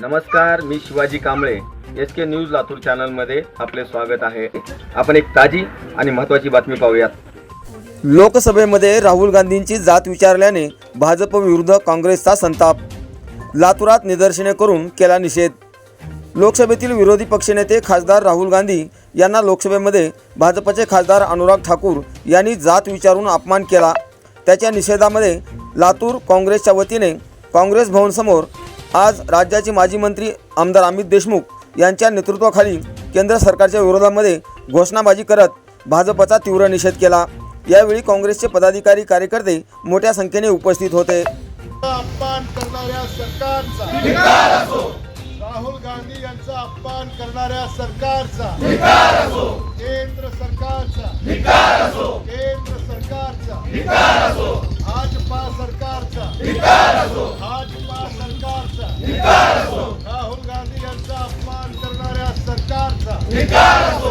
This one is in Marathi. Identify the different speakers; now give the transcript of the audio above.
Speaker 1: नमस्कार मी Shivaji Kamble. S K news Latur चॅनलमध्ये आपले स्वागत आहे. आपण एक ताजी आणि महत्त्वाची बातमी पाहूयात.
Speaker 2: लोकसभेमध्ये राहुल गांधींची जात विचारल्याने भाजप विरुद्ध काँग्रेसचा संताप. लातूरात निदर्शने करून केला निषेध. लोकसभेतील विरोधी पक्षनेते खासदार राहुल गांधी यांना लोकसभेमध्ये भाजपचे खासदार अनुराग ठाकूर यांनी जात विचारून अपमान केला. त्याच्या निषेधामध्ये लातूर काँग्रेसच्या वतीने काँग्रेस भवनसमोर आज राज्याचे माजी मंत्री आमदार अमित देशमुख यांच्या नेतृत्वाखाली केंद्र सरकारच्या विरोधामध्ये घोषणाबाजी करत भाजपचा तीव्र निषेध केला. यावेळी काँग्रेसचे पदाधिकारी कार्यकर्ते मोठ्या संख्येने उपस्थित होते.
Speaker 3: अपमान करणाऱ्या सरकारचा. राहुल गांधी यांचा अपमान करणाऱ्या सरकारचा. केंद्र सरकारचा. केंद्र सरकारचा. भाजपा सरकारचा. सरकारचा